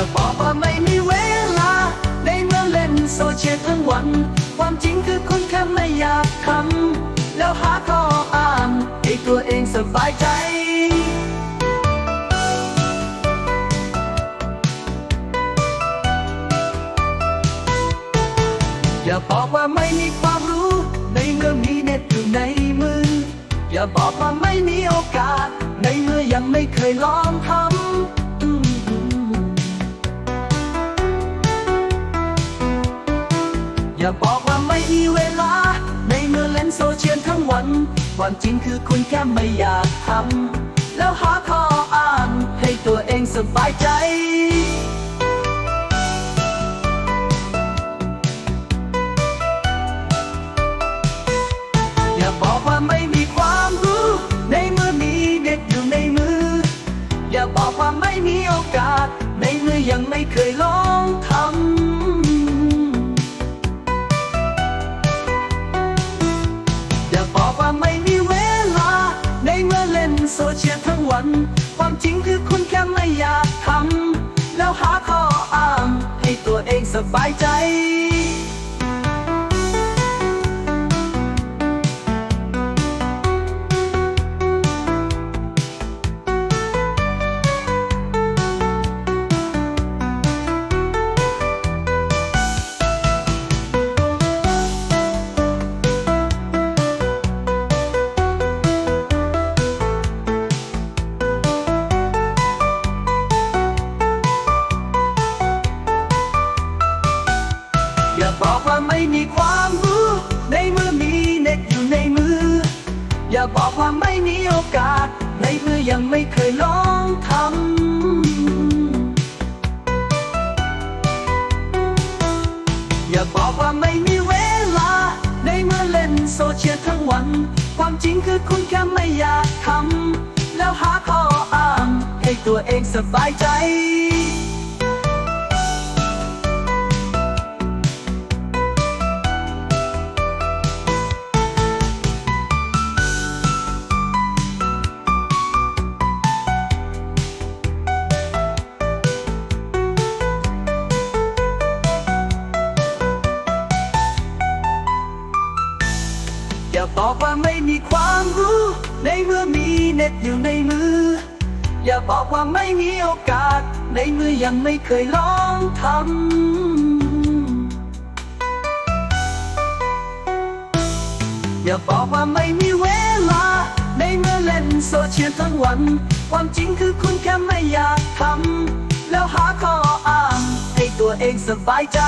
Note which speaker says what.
Speaker 1: จะบอกว่าไม่มีเวลาในเมื่อเล่นโซเชียลทั้งวัน ความจริงคือคุณแค่ไม่อยากทำแล้วหาข้ออ้างให้ตัวเองสบายใจอย่าบอกว่าไม่มีความรู้ ในเมื่อมีเน็ตอยู่ในมือ อย่าบอกว่าไม่มีโอกาส ในเมื่อยังไม่เคยลองทำ อย่าบอกว่าไม่มีเวลา ในเมื่อเล่นโซเชียลทั้งวัน ความจริงคือคุณแค่ไม่อยากทำแล้วหาข้ออ้างให้ตัวเองสบายใจอย่าบอกว่าไม่มีความรู้ ในมือมีเด็กอยู่ในมือ อย่าบอกว่าไม่มีโอกาส ในเมื่อยังไม่เคยลอง น ความจริงคือคุณแค่ไม่อยากทำแล้วหาข้ออ้างให้ตัวเองสบายใจ บอกว่าไม่มีความรู้ ในเมื่อมีเน็ตอยู่ในมือ อย่าบอกว่าไม่มีโอกาส ในเมื่อยังไม่เคยลองทำอย่าบอกว่าไม่มีเวลา ในเมื่อเล่นโซเชียลทั้งวัน ความจริงคือคุณแค่ไม่อยากทำแล้วหาข้ออ้างให้ตัวเองสบายใจ อย่าบอกว่าไม่มีความรู้ ในเมื่อมีเน็ตอยู่ในมือ อย่าบอกว่าไม่มีโอกาส ในเมื่อยังไม่เคยลองทำอย่าบอกว่าไม่มีเวลา ในเมื่อเล่นโซเชียลทั้งวัน ความจริงคือคุณแค่ไม่อยากทำแล้วหาข้ออ้างให้ตัวเองสบายใจ